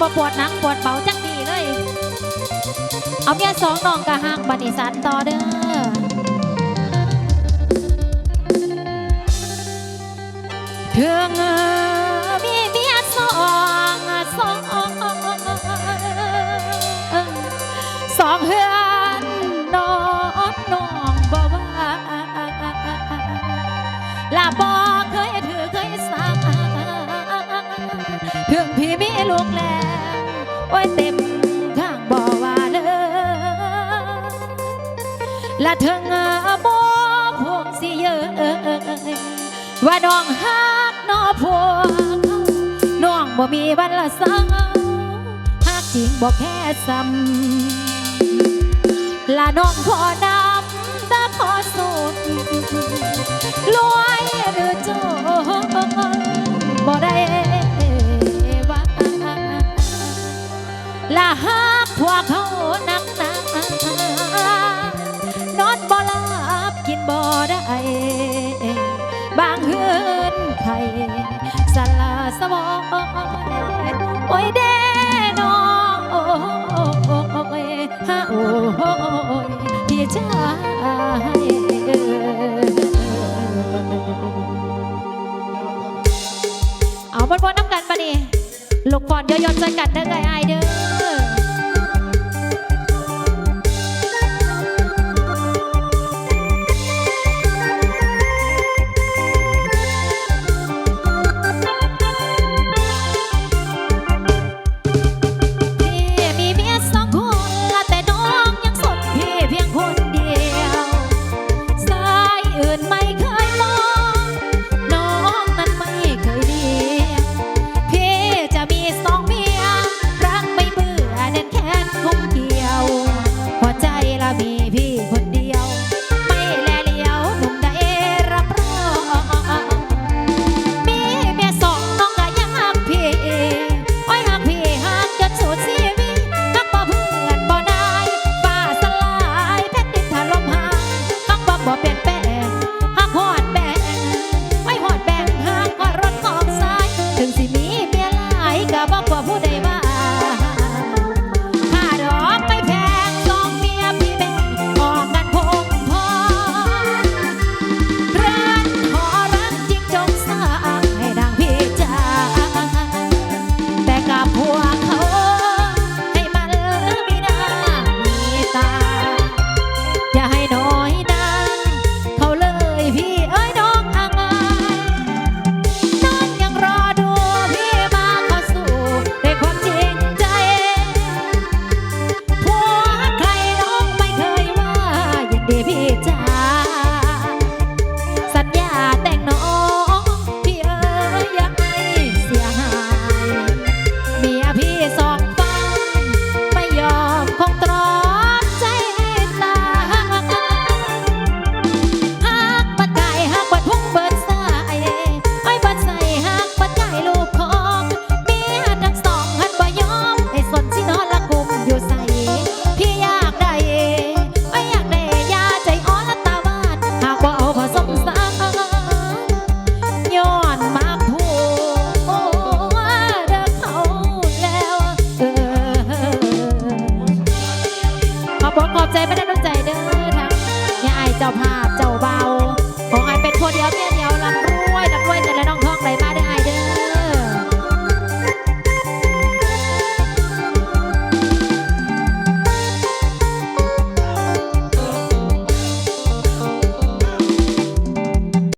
บ่ปวดหนังปวดเบาจักดีเลย เอาเมียสองน้องกะหักบันิสันต่อเด้อ ละถึงบ่พวงสิเยอว่าน้องฮักน้อพวงน้องบ่มีวันละเศร้าฮักจริงบ่แค่ซ้ำละน้องขอนำตาขอสุดรวยหรือจนบ่ได้ว่าละหักพวกเขานักหนา บ่ได้บางเฮือนไข่สลาสมองโอ้ยเด้น้องโอ้ยฮะโอ้ยพี่ชายเอาบนบนน้ำกันปะนี่ลูกฟอนยอยๆใจกันเด้อไก่ไอเด้อ